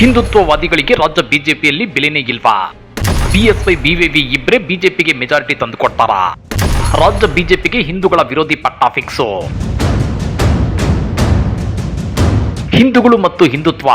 ಹಿಂದುತ್ವವಾದಿಗಳಿಗೆ ರಾಜ್ಯ ಬಿಜೆಪಿಯಲ್ಲಿ ಬೆಲೆನೇ ಇಲ್ವಾ? ಬಿಎಸ್ವೈ, ಬಿವಿವಿ ಇಬ್ಬರೇ ಬಿಜೆಪಿಗೆ ಮೆಜಾರಿಟಿ ತಂದುಕೊಡ್ತಾರ? ರಾಜ್ಯ ಬಿಜೆಪಿಗೆ ಹಿಂದೂಗಳ ವಿರೋಧಿ ಪಟ್ಟ ಫಿಕ್ಸು ಹಿಂದೂಗಳು ಮತ್ತು ಹಿಂದುತ್ವ.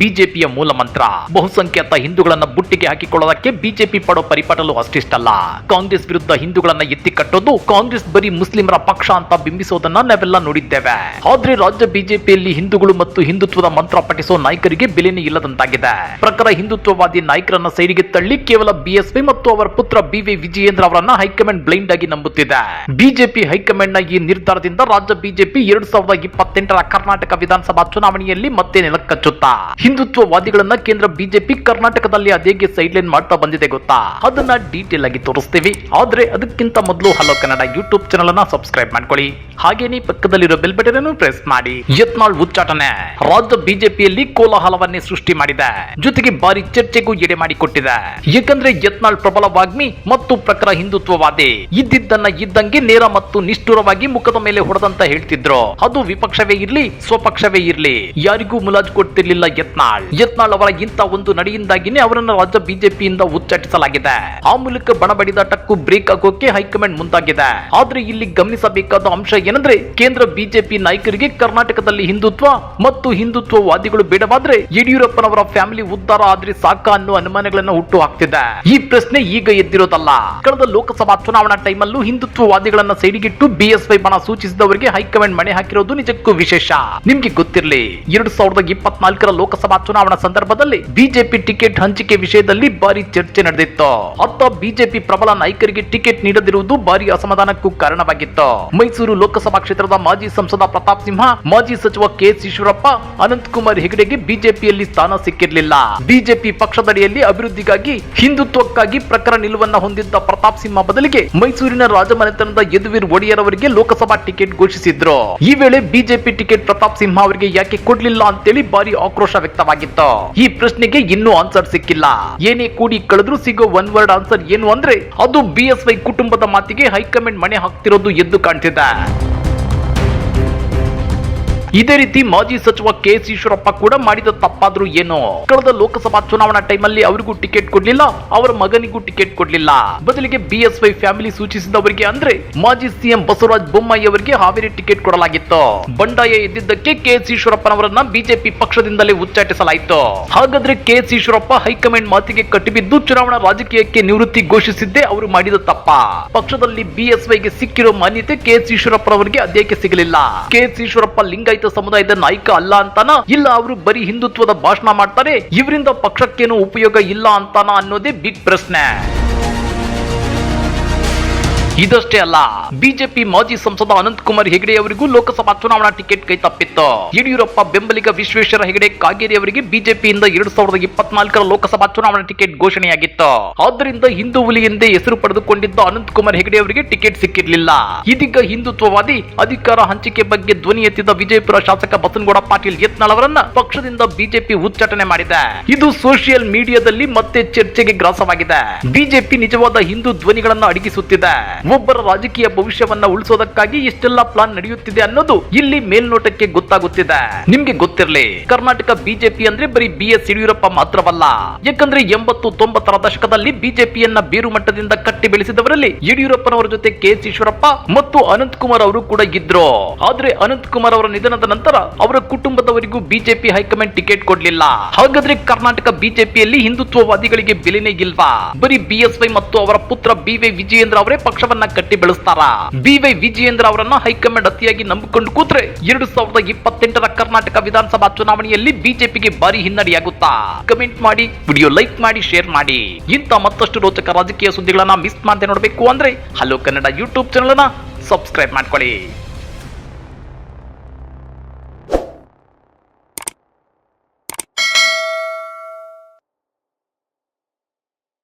ಬಿಜೆಪಿಯ ಮೂಲ ಮಂತ್ರ, ಬಹುಸಂಖ್ಯಾತ ಹಿಂದೂಗಳನ್ನ ಬುಟ್ಟಿಗೆ ಹಾಕಿಕೊಳ್ಳೋದಕ್ಕೆ ಬಿಜೆಪಿ ಪಡೋ ಪರಿಪಾಟಲು ಅಷ್ಟಿಷ್ಟಲ್ಲ. ಕಾಂಗ್ರೆಸ್ ವಿರುದ್ಧ ಹಿಂದೂಗಳನ್ನ ಎತ್ತಿ ಕಟ್ಟೋದು, ಕಾಂಗ್ರೆಸ್ ಬರೀ ಮುಸ್ಲಿಮರ ಪಕ್ಷ ಅಂತ ಬಿಂಬಿಸೋದನ್ನ ನಾವೆಲ್ಲ ನೋಡಿದ್ದೇವೆ. ಆದ್ರೆ ರಾಜ್ಯ ಬಿಜೆಪಿಯಲ್ಲಿ ಹಿಂದೂಗಳು ಮತ್ತು ಹಿಂದುತ್ವದ ಮಂತ್ರ ಪಠಿಸೋ ನಾಯಕರಿಗೆ ಬೆಲೆನೇ ಇಲ್ಲದಂತಾಗಿದೆ. ಪ್ರಕಾರ ಹಿಂದುತ್ವವಾದಿ ನಾಯಕರನ್ನ ಸೈಡಿಗೆ ತಳ್ಳಿ ಕೇವಲ ಬಿಎಸ್ಪಿ ಮತ್ತು ಅವರ ಪುತ್ರ ಬಿವಿ ವಿಜಯೇಂದ್ರ ಅವರನ್ನ ಹೈಕಮಾಂಡ್ ಬ್ಲೈಂಡ್ ಆಗಿ ನಂಬುತ್ತಿದೆ. ಬಿಜೆಪಿ ಹೈಕಮಾಂಡ್ನ ಈ ನಿರ್ಧಾರದಿಂದ ರಾಜ್ಯ ಬಿಜೆಪಿ ಎರಡ್ ಸಾವಿರದ ಇಪ್ಪತ್ತೆಂಟರ ಕರ್ನಾಟಕ ವಿಧಾನಸಭಾ ಚುನಾವಣೆಯಲ್ಲಿ ಮತ್ತೆ ನೆಲಕ್ಕಚ್ಚುತ್ತಾ ಹಿಂದುತ್ವವಾದಿಗಳನ್ನ ಕೇಂದ್ರ ಬಿಜೆಪಿ ಕರ್ನಾಟಕದಲ್ಲಿ ಅದೇಗೆ ಸೈಡ್ ಲೈನ್ ಮಾಡ್ತಾ ಬಂದಿದೆ ಗೊತ್ತಾ? ಅದನ್ನ ಡೀಟೇಲ್ ಆಗಿ ತೋರಿಸ್ತೀವಿ. ಆದ್ರೆ ಅದಕ್ಕಿಂತ ಮೊದಲು ಹಲೋ ಕನ್ನಡ ಯೂಟ್ಯೂಬ್ ಚಾನಲ್ ಅನ್ನ ಸಬ್ಸ್ಕ್ರೈಬ್ ಮಾಡ್ಕೊಳ್ಳಿ. ಹಾಗೇನೇ ಪಕ್ಕದಲ್ಲಿರೋ ಬೆಲ್ ಬಟನ್ ಅನ್ನು ಪ್ರೆಸ್ ಮಾಡಿ. ಯತ್ನಾಳ್ ಉಚ್ಚಾಟನೆ. ರಾಜ್ಯ ಬಿಜೆಪಿಯಲ್ಲಿ ಕೋಲಾಹಲವನ್ನೇ ಸೃಷ್ಟಿ ಮಾಡಿದೆ. ಜೊತೆಗೆ ಭಾರಿ ಚರ್ಚೆಗೂ ಎಡೆ ಮಾಡಿಕೊಟ್ಟಿದೆ ಯಾಕಂದ್ರೆ ಯತ್ನಾಳ್ ಪ್ರಬಲ ವಾಗ್ಮಿ ಮತ್ತು ಪ್ರಖರ ಹಿಂದುತ್ವವಾದಿ. ಇದ್ದಿದ್ದನ್ನ ಇದ್ದಂಗೆ ನೇರ ಮತ್ತು ನಿಷ್ಠುರವಾಗಿ ಮುಖದ ಮೇಲೆ ಹೊಡೆದಂತ ಹೇಳ್ತಿದ್ರು. ಅದು ವಿಪಕ್ಷವೇ ಇರ್ಲಿ, ಸ್ವಪಕ್ಷವೇ ಇರ್ಲಿ. ಯಾರಿಗೂ ಮುಲಾಜ್ ಕೊಡ್ತಿರ್ಲಿಲ್ಲ ಯತ್ನಾಳ್. ಯತ್ನಾಳ್ ಅವರ ಇಂತ ಒಂದು ನಡೆಯಿಂದಾಗಿನೇ ಅವರನ್ನು ರಾಜ್ಯ ಬಿಜೆಪಿಯಿಂದ ಉಚ್ಚಾಟಿಸಲಾಗಿದೆ. ಆ ಮೂಲಕ ಬಣಬಡಿದಾಟಕ್ಕೂ ಬ್ರೇಕ್ ಆಗೋಕೆ ಹೈಕಮಾಂಡ್ ಮುಂದಾಗಿದೆ. ಆದ್ರೆ ಇಲ್ಲಿ ಗಮನಿಸಬೇಕಾದ ಅಂಶ ಏನಂದ್ರೆ, ಕೇಂದ್ರ ಬಿಜೆಪಿ ನಾಯಕರಿಗೆ ಕರ್ನಾಟಕದಲ್ಲಿ ಹಿಂದುತ್ವ ಮತ್ತು ಹಿಂದುತ್ವವಾದಿಗಳು ಬೇಡವಾದ್ರೆ ಯಡಿಯೂರಪ್ಪನವರ ಫ್ಯಾಮಿಲಿ ಉದ್ಧಾರ ಆದ್ರೆ ಸಾಕ ಅನ್ನೋ ಅನುಮಾನಗಳನ್ನ ಹುಟ್ಟು ಹಾಕ್ತಿದೆ. ಈ ಪ್ರಶ್ನೆ ಈಗ ಎದ್ದಿರೋದಲ್ಲ. ಕಳೆದ ಲೋಕಸಭಾ ಚುನಾವಣಾ ಟೈಮಲ್ಲೂ ಹಿಂದುತ್ವವಾದಿಗಳನ್ನ ಸೈಡಿಗಿಟ್ಟು ಬಿಎಸ್ವೈ ಬಣ ಸೂಚಿಸಿದವರಿಗೆ ಹೈಕಮಾಂಡ್ ಮಣೆ ಹಾಕಿರೋದು ನಿಜಕ್ಕೂ ವಿಶೇಷ. ನಿಮ್ಗೆ ಗೊತ್ತಿರಲಿ ಎರಡ್ ಸಾವಿರದ ಇಪ್ಪತ್ನಾಲ್ಕರ ಲೋಕಸಭಾ ಚುನಾವಣಾ ಸಂದರ್ಭದಲ್ಲಿ ಬಿಜೆಪಿ ಟಿಕೆಟ್ ಹಂಚಿಕೆ ವಿಷಯದಲ್ಲಿ ಭಾರಿ ಚರ್ಚೆ ನಡೆದಿತ್ತು. ಅತ್ತ ಬಿಜೆಪಿ ಪ್ರಬಲ ನಾಯಕರಿಗೆ ಟಿಕೆಟ್ ನೀಡದಿರುವುದು ಭಾರಿ ಅಸಮಾಧಾನಕ್ಕೂ ಕಾರಣವಾಗಿತ್ತು. ಮೈಸೂರು ಲೋಕಸಭಾ ಕ್ಷೇತ್ರದ ಮಾಜಿ ಸಂಸದ ಪ್ರತಾಪ್ ಸಿಂಹ, ಮಾಜಿ ಸಚಿವ ಕೆ ಈಶ್ವರಪ್ಪ ಅನಂತಕುಮಾರ್ ಹೆಗಡೆಗೆ ಬಿಜೆಪಿಯಲ್ಲಿ ಸ್ಥಾನ ಸಿಕ್ಕಿರಲಿಲ್ಲ. ಬಿಜೆಪಿ ಪಕ್ಷದಡಿಯಲ್ಲಿ ಅಭಿವೃದ್ಧಿಗಾಗಿ ಹಿಂದುತ್ವಕ್ಕಾಗಿ ಪ್ರಕರಣ ನಿಲುವನ್ನ ಹೊಂದಿದ್ದ ಪ್ರತಾಪ್ ಸಿಂಹ ಬದಲಿಗೆ ಮೈಸೂರಿನ ರಾಜಮನೆತನದ ಯದುವೀರ್ ಒಡೆಯರ್ ಅವರಿಗೆ ಲೋಕಸಭಾ ಟಿಕೆಟ್ ಘೋಷಿಸಿದ್ರು. ಈ ವೇಳೆ ಬಿಜೆಪಿ ಟಿಕೆಟ್ ಪ್ರತಾಪ್ ಸಿಂಹ ಅವರಿಗೆ ಯಾಕೆ ಕೊಡ್ಲಿಲ್ಲ ಅಂತೇಳಿ ಭಾರಿ ಆಕ್ರೋಶ ವ್ಯಕ್ತವಾಗಿತ್ತು. ಈ ಪ್ರಶ್ನೆಗೆ ಇನ್ನೂ ಆನ್ಸರ್ ಸಿಕ್ಕಿಲ್ಲ. ಏನೇ ಕೂಡಿ ಕಳೆದ್ರೂ ಸಿಗೋ ಒನ್ ವರ್ಡ್ ಆನ್ಸರ್ ಏನು ಅಂದ್ರೆ, ಅದು ಬಿಎಸ್ವೈ ಕುಟುಂಬದ ಮಾತಿಗೆ ಹೈಕಮಾಂಡ್ ಮಣೆ ಹಾಕ್ತಿರೋದು ಎದ್ದು ಕಾಣ್ತಿದೆ. ಇದೇ ರೀತಿ ಮಾಜಿ ಸಚಿವ ಕೆ ಎಸ್ ಈಶ್ವರಪ್ಪ ಕೂಡ ಮಾಡಿದ ತಪ್ಪಾದ್ರೂ ಏನು? ಕಳೆದ ಲೋಕಸಭಾ ಚುನಾವಣಾ ಟೈಮಲ್ಲಿ ಅವರಿಗೂ ಟಿಕೆಟ್ ಕೊಡ್ಲಿಲ್ಲ, ಅವರ ಮಗನಿಗೂ ಟಿಕೆಟ್ ಕೊಡ್ಲಿಲ್ಲ. ಬದಲಿಗೆ ಬಿಎಸ್ವೈ ಫ್ಯಾಮಿಲಿ ಸೂಚಿಸಿದವರಿಗೆ ಅಂದ್ರೆ ಮಾಜಿ ಸಿಎಂ ಬಸವರಾಜ ಬೊಮ್ಮಾಯಿ ಅವರಿಗೆ ಹಾವೇರಿ ಟಿಕೆಟ್ ಕೊಡಲಾಗಿತ್ತು. ಬಂಡಾಯ ಎದ್ದಿದ್ದಕ್ಕೆ ಕೆ ಎಸ್ ಈಶ್ವರಪ್ಪನವರನ್ನ ಬಿಜೆಪಿ ಪಕ್ಷದಿಂದಲೇ ಉಚ್ಚಾಟಿಸಲಾಯಿತು. ಹಾಗಾದ್ರೆ ಕೆ ಎಸ್ ಈಶ್ವರಪ್ಪ ಹೈಕಮಾಂಡ್ ಮಾತಿಗೆ ಕಟ್ಟಿಬಿದ್ದು ಚುನಾವಣಾ ರಾಜಕೀಯಕ್ಕೆ ನಿವೃತ್ತಿ ಘೋಷಿಸಿದ್ದೇ ಅವರು ಮಾಡಿದ ತಪ್ಪ. ಪಕ್ಷದಲ್ಲಿ ಬಿಎಸ್ವೈಗೆ ಸಿಕ್ಕಿರೋ ಮಾನ್ಯತೆ ಕೆ ಎಸ್ ಈಶ್ವರಪ್ಪನವರಿಗೆ ಅದೇಕೆ ಸಿಗಲಿಲ್ಲ? ಕೆ ಎಸ್ ಈಶ್ವರಪ್ಪ ಲಿಂಗಾಯತ ಸಮುದಾಯದ ನಾಯಕ ಅಲ್ಲ ಅಂತಾನ? ಇಲ್ಲ, ಅವರು ಬರೀ ಹಿಂದುತ್ವದ ಭಾಷಣ ಮಾಡ್ತಾರೆ, ಇವರಿಂದ ಪಕ್ಷಕ್ಕೇನು ಉಪಯೋಗ ಇಲ್ಲ ಅಂತಾನ ಅನ್ನೋದೇ ಬಿಗ್ ಪ್ರಶ್ನೆ. ಇದಷ್ಟೇ ಅಲ್ಲ, ಬಿಜೆಪಿ ಮಾಜಿ ಸಂಸದ ಅನಂತ್ ಕುಮಾರ್ ಹೆಗಡೆ ಅವರಿಗೂ ಲೋಕಸಭಾ ಚುನಾವಣಾ ಟಿಕೆಟ್ ಕೈ ತಪ್ಪಿತ್ತು. ಯಡಿಯೂರಪ್ಪ ಬೆಂಬಲಿಗ ವಿಶ್ವೇಶ್ವರ ಹೆಗಡೆ ಕಾಗೇರಿ ಅವರಿಗೆ ಬಿಜೆಪಿಯಿಂದ ಎರಡ್ ಸಾವಿರದ ಇಪ್ಪತ್ನಾಲ್ಕರ ಲೋಕಸಭಾ ಚುನಾವಣಾ ಟಿಕೆಟ್ ಘೋಷಣೆಯಾಗಿತ್ತು. ಆದ್ದರಿಂದ ಹಿಂದೂ ಹುಲಿ ಎಂದೇ ಹೆಸರು ಪಡೆದುಕೊಂಡಿದ್ದ ಅನಂತ್ ಕುಮಾರ್ ಹೆಗಡೆ ಅವರಿಗೆ ಟಿಕೆಟ್ ಸಿಕ್ಕಿರಲಿಲ್ಲ. ಇದೀಗ ಹಿಂದುತ್ವವಾದಿ ಅಧಿಕಾರ ಹಂಚಿಕೆ ಬಗ್ಗೆ ಧ್ವನಿ ಎತ್ತಿದ್ದ ವಿಜಯಪುರ ಶಾಸಕ ಬಸನಗೌಡ ಪಾಟೀಲ್ ಯತ್ನಾಳ್ ಅವರನ್ನ ಪಕ್ಷದಿಂದ ಬಿಜೆಪಿ ಉಚ್ಚಾಟನೆ ಮಾಡಿದೆ. ಇದು ಸೋಷಿಯಲ್ ಮೀಡಿಯಾದಲ್ಲಿ ಮತ್ತೆ ಚರ್ಚೆಗೆ ಗ್ರಾಸವಾಗಿದೆ. ಬಿಜೆಪಿ ನಿಜವಾದ ಹಿಂದೂ ಧ್ವನಿಗಳನ್ನ ಅಡಗಿಸುತ್ತಿದೆ. ಒಬ್ಬರ ರಾಜಕೀಯ ಭವಿಷ್ಯವನ್ನ ಉಳಿಸೋದಕ್ಕಾಗಿ ಇಷ್ಟೆಲ್ಲ ಪ್ಲಾನ್ ನಡೆಯುತ್ತಿದೆ ಅನ್ನೋದು ಇಲ್ಲಿ ಮೇಲ್ನೋಟಕ್ಕೆ ಗೊತ್ತಾಗುತ್ತಿದೆ. ನಿಮ್ಗೆ ಗೊತ್ತಿರಲಿ, ಕರ್ನಾಟಕ ಬಿಜೆಪಿ ಅಂದ್ರೆ ಬರೀ ಬಿ ಎಸ್ ಯಡಿಯೂರಪ್ಪ ಮಾತ್ರವಲ್ಲ. ಯಾಕಂದ್ರೆ ಎಂಬತ್ತು ತೊಂಬತ್ತರ ದಶಕದಲ್ಲಿ ಬಿಜೆಪಿಯನ್ನ ಬೇರು ಮಟ್ಟದಿಂದ ಕಟ್ಟಿ ಬೆಳೆಸಿದವರಲ್ಲಿ ಯಡಿಯೂರಪ್ಪನವರ ಜೊತೆ ಕೆ ಎಸ್ ಈಶ್ವರಪ್ಪ ಮತ್ತು ಅನಂತ್ ಕುಮಾರ್ ಅವರು ಕೂಡ ಇದ್ರು. ಆದ್ರೆ ಅನಂತ್ ಕುಮಾರ್ ಅವರ ನಿಧನದ ನಂತರ ಅವರ ಕುಟುಂಬದವರಿಗೂ ಬಿಜೆಪಿ ಹೈಕಮಾಂಡ್ ಟಿಕೆಟ್ ಕೊಡ್ಲಿಲ್ಲ. ಹಾಗಾದ್ರೆ ಕರ್ನಾಟಕ ಬಿಜೆಪಿಯಲ್ಲಿ ಹಿಂದುತ್ವವಾದಿಗಳಿಗೆ ಬೆಲೆನೇ ಇಲ್ವಾ? ಬರೀ ಬಿಎಸ್ವೈ ಮತ್ತು ಅವರ ಪುತ್ರ ವಿ ವಿಜಯೇಂದ್ರ ಅವರೇ ಪಕ್ಷವನ್ನ ಕಟ್ಟಿ ಬೆಳೆಸ್ತಾರ. ಬಿವೈ ವಿಜಯೇಂದ್ರ ಅವರನ್ನ ಹೈಕಮಾಂಡ್ ಅತಿಯಾಗಿ ನಂಬಿಕೊಂಡು ಕೂತ್ರೆ ಎರಡು ಸಾವಿರದ ಇಪ್ಪತ್ತೆಂಟರ ಕರ್ನಾಟಕ ವಿಧಾನಸಭಾ ಚುನಾವಣೆಯಲ್ಲಿ ಬಿಜೆಪಿಗೆ ಭಾರಿ ಹಿನ್ನಡೆಯಾಗುತ್ತಾ. ಕಮೆಂಟ್ ಮಾಡಿ, ವಿಡಿಯೋ ಲೈಕ್ ಮಾಡಿ, ಶೇರ್ ಮಾಡಿ. ಇಂಥ ಮತ್ತಷ್ಟು ರೋಚಕ ರಾಜಕೀಯ ಸುದ್ದಿಗಳನ್ನ ಮಿಸ್ ಮಾಡದೆ ನೋಡಬೇಕು ಅಂದ್ರೆ hello Kannada YouTube channel subscribe ಮಾಡ್ಕೊಳ್ಳಿ.